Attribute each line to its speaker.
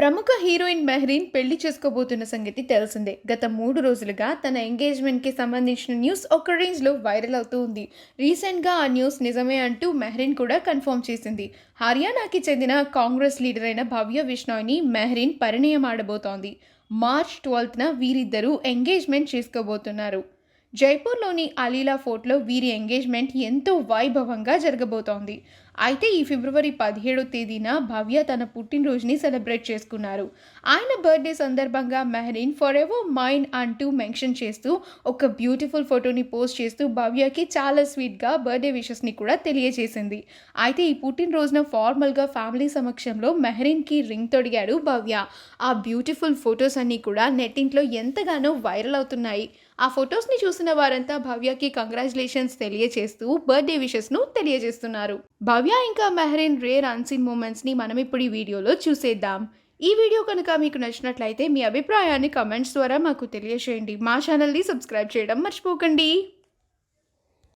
Speaker 1: ప్రముఖ హీరోయిన్ మెహరీన్ పెళ్ళి చేసుకోబోతున్న సంగతి తెలిసిందే. గత మూడు రోజులుగా తన ఎంగేజ్మెంట్కి సంబంధించిన న్యూస్ ఒక రేంజ్లో వైరల్ అవుతూ ఉంది. రీసెంట్గా ఆ న్యూస్ నిజమే అంటూ మెహరీన్ కూడా కన్ఫర్మ్ చేసింది. హర్యానాకి చెందిన కాంగ్రెస్ లీడర్ అయిన భవ్య విష్ణోయ్ని మెహరీన్ పరిణయం ఆడబోతోంది మార్చ్ ట్వెల్త్న వీరిద్దరూ ఎంగేజ్మెంట్ చేసుకోబోతున్నారు. జైపూర్లోని అలీలా ఫోర్ట్లో వీరి ఎంగేజ్మెంట్ ఎంతో వైభవంగా జరగబోతోంది. అయితే ఈ ఫిబ్రవరి పదిహేడో తేదీన భవ్య తన పుట్టినరోజుని సెలబ్రేట్ చేసుకున్నారు. ఆయన బర్త్డే సందర్భంగా మెహరీన్ ఫర్ ఎవర్ మైండ్ అంటూ మెన్షన్ చేస్తూ ఒక బ్యూటిఫుల్ ఫోటోని పోస్ట్ చేస్తూ భవ్యకి చాలా స్వీట్గా బర్త్డే విషెస్ని కూడా తెలియజేసింది. అయితే ఈ పుట్టినరోజున ఫార్మల్గా ఫ్యామిలీ సమక్షంలో మెహరీన్కి రింగ్ తొడిగాడు భవ్య. ఆ బ్యూటిఫుల్ ఫొటోస్ అన్నీ కూడా నెట్టింట్లో ఎంతగానో వైరల్ అవుతున్నాయి. ఆ ఫొటోస్ని చూసిన వారంతా భవ్యకి కంగ్రాచులేషన్స్ తెలియజేస్తూ బర్త్డే విషెస్ను తెలియజేస్తున్నారు. భవ్య ఇంకా మెహరీన్ రేర్ అన్సీన్ మూమెంట్స్ని మనం ఇప్పుడు ఈ వీడియోలో చూసేద్దాం. ఈ వీడియో కనుక మీకు నచ్చినట్లయితే మీ అభిప్రాయాన్ని కమెంట్స్ ద్వారా మాకు తెలియజేయండి. మా ఛానల్ని సబ్స్క్రైబ్ చేయడం మర్చిపోకండి.